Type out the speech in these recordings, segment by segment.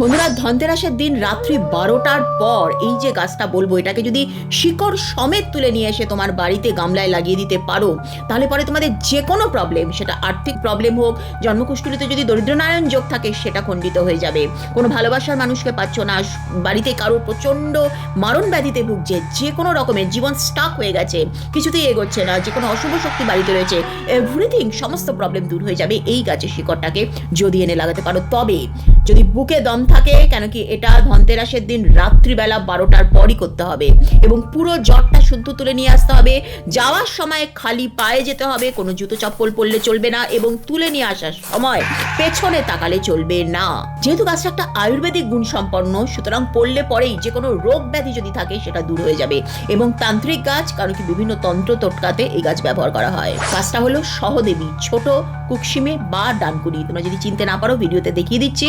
বন্ধুরা, ধনতেরাসের দিন রাত্রি বারোটার পর এই যে গাছটা বলব, এটাকে যদি শিকড় সমেত তুলে নিয়ে এসে তোমার বাড়িতে গামলায় লাগিয়ে দিতে পারো, তাহলে পরে তোমাদের যে কোনো প্রবলেম সেটা আর্থিক প্রবলেম হোক জন্মকুষ্ঠুরিতে যদি দরিদ্রনারায়ণ যোগ থাকে, সেটা খণ্ডিত হয়ে যাবে। কোনো ভালোবাসার মানুষকে পাচ্ছ না, বাড়িতে কারোর প্রচণ্ড মারণ ব্যাধিতে ভুগছে, যে কোনো রকমের জীবন স্টাক হয়ে গেছে, কিছুতেই এগোচ্ছে না, যে কোনো অশুভ শক্তি বাড়িতে রয়েছে এভরিথিং সমস্ত প্রবলেম দূর হয়ে যাবে এই গাছের শিকড়টাকে যদি এনে লাগাতে পারো। তবে যদি বুকে দম থাকে, কেন কি এটা ধনতেরাসের দিন রাত্রিবেলা বারোটার পরই করতে হবে। এবং পুরো জটটা শুদ্ধ তুলে নিয়ে আসতে হবে। যাওয়ার সময় খালি পায়ে যেতে হবে, কোনো জুতো চপ্পল পরলে চলবে না এবং তুলে নিয়ে আসার সময় পেছনে তাকালে চলবে না। যেহেতু গাছটা একটা আয়ুর্বেদিক গুণ সম্পন্ন, সুতরাং পড়লে পরেই যে কোনো রোগ ব্যাধি যদি থাকে, সেটা দূর হয়ে যাবে। এবং তান্ত্রিক গাছ, কারণ কি বিভিন্ন তন্ত্র টোটকাতে এই গাছ ব্যবহার করা হয়। গাছটা হলো সহদেবী, ছোট কুকসিমে বা ডানকুনি। তোমরা যদি চিনতে না পারো, ভিডিওতে দেখিয়ে দিচ্ছি।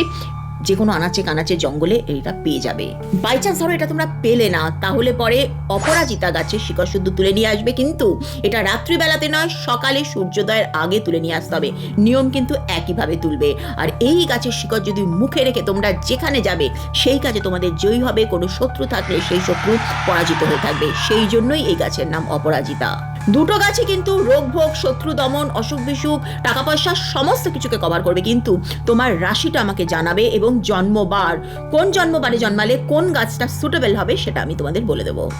যে কোনো আনাচে কানাচে জঙ্গলে এটা পেয়ে যাবে। বাই চান্স ধরো এটা তোমরা পেলে না, তাহলে পরে অপরাজিতা গাছের শিকড় শুদ্ধ তুলে নিয়ে আসবে কিন্তু এটা রাত্রিবেলাতে নয়, সকালে সূর্যোদয়ের আগে তুলে নিয়ে আসতে হবে। নিয়ম কিন্তু একইভাবে তুলবে। আর এই গাছের শিকড় যদি মুখে রেখে তোমরা যেখানে যাবে, সেই কাজে তোমাদের জয়ী হবে, কোনো শত্রু থাকলে সেই শত্রু পরাজিত হয়ে থাকবে। সেই জন্যই এই গাছের নাম অপরাজিতা। দুটো গাছে কিন্তু রোগ, ভোগ, শত্রু, দমন, অসুখ, বিসুখ, টাকা পয়সা, সমস্ত কিছুকে কভার করবে। কিন্তু তোমার রাশিটা আমাকে জানাবে এবং জন্মবার, কোন জন্মবারে জন্মালে কোন গাছটা সুটেবেল হবে সেটা আমি তোমাদের বলে দেবো।